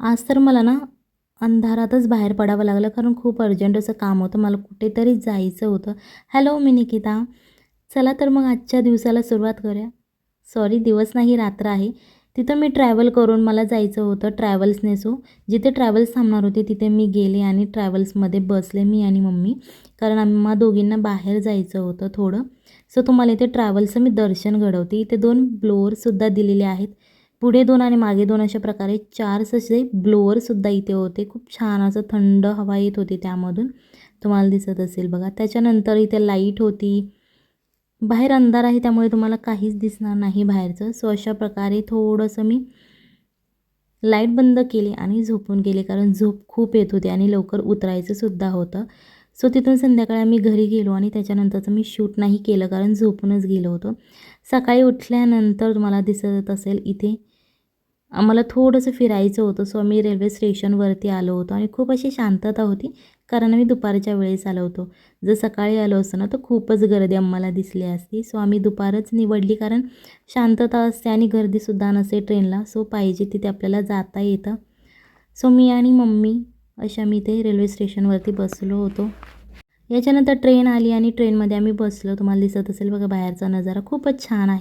आज तर मला ना अंधारातच बाहेर पडावं लागलं कारण खूप अर्जंट असं काम होतं. मला कुठेतरी जायचं होतं. हॅलो मी निकिता. चला तर मग आजच्या दिवसाला सुरुवात करूया. सॉरी दिवस नाही रात्र आहे. तिथं मी ट्रॅव्हल करून मला जायचं होतं ट्रॅव्हल्सने सो. जिथे ट्रॅव्हल्स थांबणार होते तिथे मी गेले आणि ट्रॅव्हल्समध्ये बसले मी आणि मम्मी. कारण आम्हा दोघींना बाहेर जायचं होतं थोडं. सो तुम्हाला इथे ट्रॅव्हल्सचं मी दर्शन घडवते. इथे दोन ब्लोअरसुद्धा दिलेले आहेत. पुढे दोन आणि मागे दोन अशा प्रकारे चार असे ब्लोअरसुद्धा इथे होते. खूप छान असं थंड हवा येत होती त्यामधून. तुम्हाला दिसत असेल बघा. त्याच्यानंतर इथे लाइट होती. बाहेर अंधार आहे त्यामुळे तुम्हाला काहीच दिसणार नाही बाहेरचं. सो अशा प्रकारे थोडंसं मी लाइट बंद केली आणि झोपून गेले. कारण झोप खूप येत होती आणि लवकर उतरायचंसुद्धा होतं. सो तिथून संध्याकाळी आम्ही घरी गेलो आणि त्याच्यानंतरचं मी शूट नाही केलं कारण झोपूनच गेलो होतो. सकाळी उठल्यानंतर तुम्हाला दिसत असेल इथे आम्हाला थोडंसं फिरायचं होतं सो आम्ही रेल्वे स्टेशनवरती आलो होतो आणि खूप अशी शांतता होती कारण आम्ही दुपारच्या वेळेस आलो होतो. जर सकाळी आलो असतो ना तर खूपच गर्दी आम्हाला दिसली असती. सो आम्ही दुपारच निवडली कारण शांतता असते आणि गर्दीसुद्धा नसते ट्रेनला सो पाहिजे तिथे आपल्याला जाता येतं. सो मी आणि मम्मी अशा मी ते रेल्वे स्टेशनवरती बसलो होतो. याच्यानंतर ट्रेन आली आणि ट्रेनमध्ये आम्ही बसलो. तुम्हाला दिसत असेल बघा बाहेरचा नजारा खूपच छान आहे.